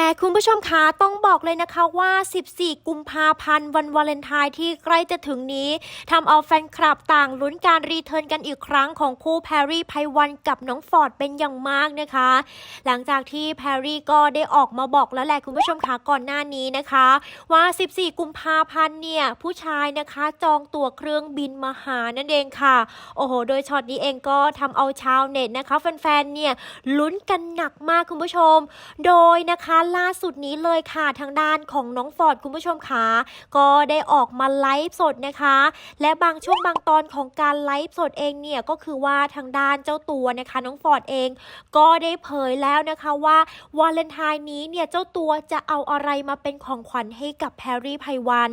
ม่คุณผู้ชมคะต้องบอกเลยนะคะว่า 14 กุมภาพันธ์วันวาเลนไทน์ที่ใกล้จะถึงนี้ทำเอาแฟนคลับต่างลุ้นการรีเทิร์นกันอีกครั้งของคู่แพรรี่ไพวันกับน้องฟอร์ดเป็นอย่างมากนะคะ หลังจากที่แพรรี่ก็ได้ออกมาบอกแล้วแหละคุณผู้ชมคะก่อนหน้านี้นะคะ ว่า 14 กุมภาพันธ์เนี่ยผู้ชายนะคะจองตั๋วเครื่องบินมาหานั่นเองค่ะ โอ้โห โดยช็อตนี้เองก็ทำเอาชาวเน็ตนะคะแฟนๆเนี่ยลุ้นกันหนักมากคุณผู้ชม โดยนะคะล่าสุดนี้เลยค่ะทางด้านของน้องฟอร์ดคุณผู้ชมคะก็ได้ออกมาไลฟ์สดนะคะ และบางช่วงบางตอนของการไลฟ์สดเองเนี่ยก็คือว่าทางด้านเจ้าตัวนะคะ น้องฟอร์ดเอง ก็ได้เผยแล้วนะคะว่าวาเลนไทน์นี้เนี่ยเจ้าตัวจะเอาอะไรมาเป็นของขวัญให้กับแพรรี่ไพวัน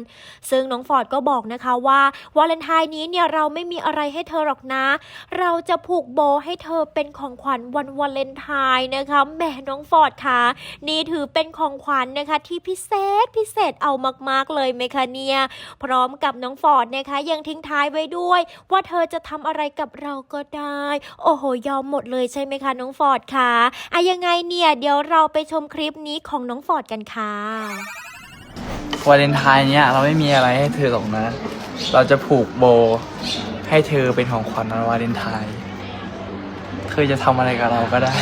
ซึ่งน้องฟอร์ดก็บอกนะคะว่าวาเลนไทน์นี้เนี่ยเราไม่มีอะไรให้เธอหรอกนะ เราจะผูกโบให้เธอเป็นของขวัญวันวาเลนไทน์นะคะแหมน้องฟอร์ดคะนี่ถือเป็นของขวัญนะคะ ที่พิเศษพิเศษเอามากๆเลยไหมคะเนีย พร้อมกับน้องฟอร์ดนะคะ ยังทิ้งท้ายไว้ด้วย ว่าเธอจะทำอะไรกับเราก็ได้ โอ้โห ยอมหมดเลยใช่ไหมคะ น้องฟอร์ดคะอะยังไงเนี่ยเดี๋ยวเราไปชมคลิปนี้ของน้องฟอร์ดกันค่ะวาเลนไทน์เนี้ยเราไม่มีอะไรให้เธอหรอกนะ เราจะผูกโบ ให้เธอเป็นของขวัญวันวาเลนไทน์เธอจะทำอะไรกับเราก็ได้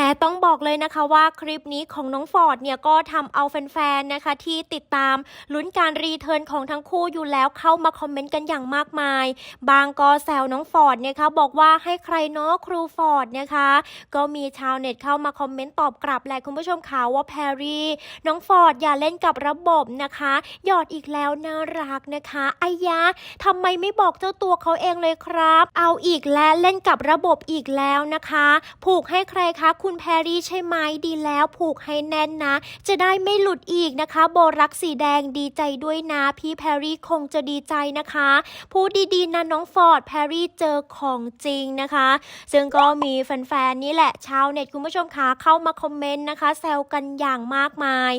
ม้ต้องบอกเลยนะคะว่าคลิปนี้ของน้องฟอร์ดเนี่ยก็ทำเอาแฟนๆนะคะที่ติดตามลุ้นการรีเทิร์นของทั้งคู่อยู่แล้วเข้ามาคอมเมนต์กันอย่างมากมาย บางก็แซวน้องฟอร์ดเนี่ยคะบอกว่าให้ใครเนาะครูฟอร์ดนะคะ ก็มีชาวเน็ตเข้ามาคอมเมนต์ตอบกลับแหละคุณผู้ชมข่าวว่าแพรรี่น้องฟอร์ดอย่าเล่นกับระบบนะคะ หยอดอีกแล้วน่ารักนะคะไอยะทำไมไม่บอกเจ้าตัวเขาเองเลยครับ เอาอีกแล้วเล่นกับระบบอีกแล้วนะคะ ผูกให้ใครคะคุณณแพรรี่ใช่ไหมดีแล้วผูกให้แน่นนะ จะได้ไม่หลุดอีกนะคะ โบรักสีแดงดีใจด้วยนะ พี่แพรรี่คงจะดีใจนะคะพูดดีๆนะน้องฟอร์ดแพรรี่เจอของจริงนะคะ ซึ่งก็มีแฟนๆนี่แหละชาวเน็ตคุณผู้ชมคะเข้ามาคอมเมนต์นะคะแซวกันอย่างมากมาย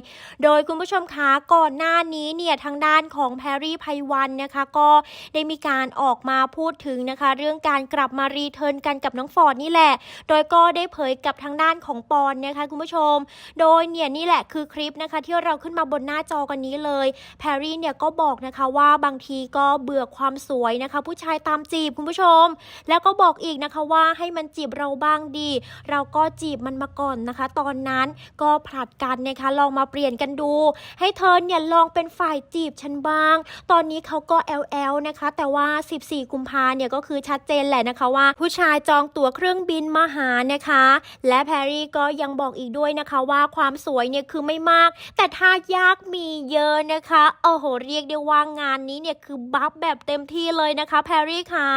โดยคุณผู้ชมคะก่อนหน้านี้เนี่ยทางด้านของแพรรี่ไพวันนะคะก็ได้มีการออกมาพูดถึงนะคะ เรื่องการกลับมารีเทิร์นกันกับน้องฟอร์ดนี่แหละ โดยก็ได้เผยกับทางด้านของปอนนะคะคุณผู้ชม โดยเนี่ยนี่แหละคือคลิปนะคะที่เราขึ้นมาบนหน้าจอกันนี้เลย แพรรี่เนี่ยก็บอกนะคะว่าบางทีก็เบื่อความสวยนะคะ ผู้ชายตามจีบคุณผู้ชม แล้วก็บอกอีกนะคะว่าให้มันจีบเราบ้างดี เราก็จีบมันมาก่อนนะคะ ตอนนั้นก็ผลัดกันนะคะลองมาเปลี่ยนกันดู ให้เธอเนี่ยลองเป็นฝ่ายจีบฉันบ้าง ตอนนี้เขาก็แอลแอลนะคะ แต่ว่า 14 กุมภาเนี่ยก็คือชัดเจนแหละนะคะว่า ผู้ชายจองตั๋วเครื่องบินมาหานะคะ และแพรรี่ก็ยังบอกอีกด้วยนะคะว่าความสวยเนี่ยคือไม่มาก แต่ถ้ายากมีเยอะนะคะโอ้โหเรียกได้ว่างานนี้เนี่ยคือบัฟแบบเต็มที่เลยนะคะแพรรี่ค่ะ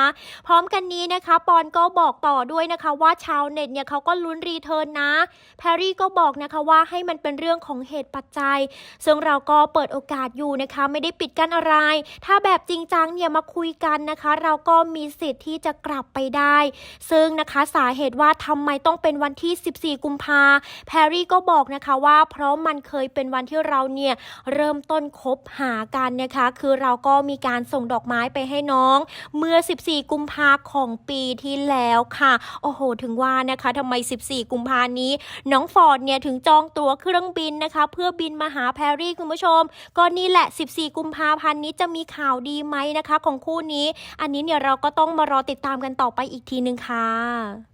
พร้อมกันนี้นะคะปอนก็บอกต่อด้วยนะคะว่าชาวเน็ตเนี่ยเขาก็ลุ้นรีเทิร์นนะแพรรี่ก็บอกนะคะว่าให้มันเป็นเรื่องของเหตุปัจจัย ซึ่งเราก็เปิดโอกาสอยู่นะคะ ไม่ได้ปิดกั้นอะไร ถ้าแบบจริงจังเนี่ยมาคุยกันนะคะ เราก็มีสิทธิ์ที่จะกลับไปได้ ซึ่งนะคะสาเหตุว่าทำไมต้องเป็นวันที่ที่14 กุมภาแพรรี่ก็บอกนะคะว่า เพราะมันเคยเป็นวันที่เราเนี่ยเริ่มต้นคบหากันนะคะ คือเราก็มีการส่งดอกไม้ไปให้น้อง เมื่อ 14 กุมภาของปีที่แล้วค่ะ โอ้โห ถึงว่านะคะทำไม 14 กุมภานี้ น้องฟอร์ดเนี่ยถึงจองตั๋วเครื่องบินนะคะ เพื่อบินมาหาแพรรี่คุณผู้ชม ก็นี่แหละ 14 กุมภาพันธ์นี้จะมีข่าวดีไหมนะคะ ของคู่นี้ อันนี้เนี่ยเราก็ต้องมารอติดตามกันต่อไปอีกทีนึงค่ะ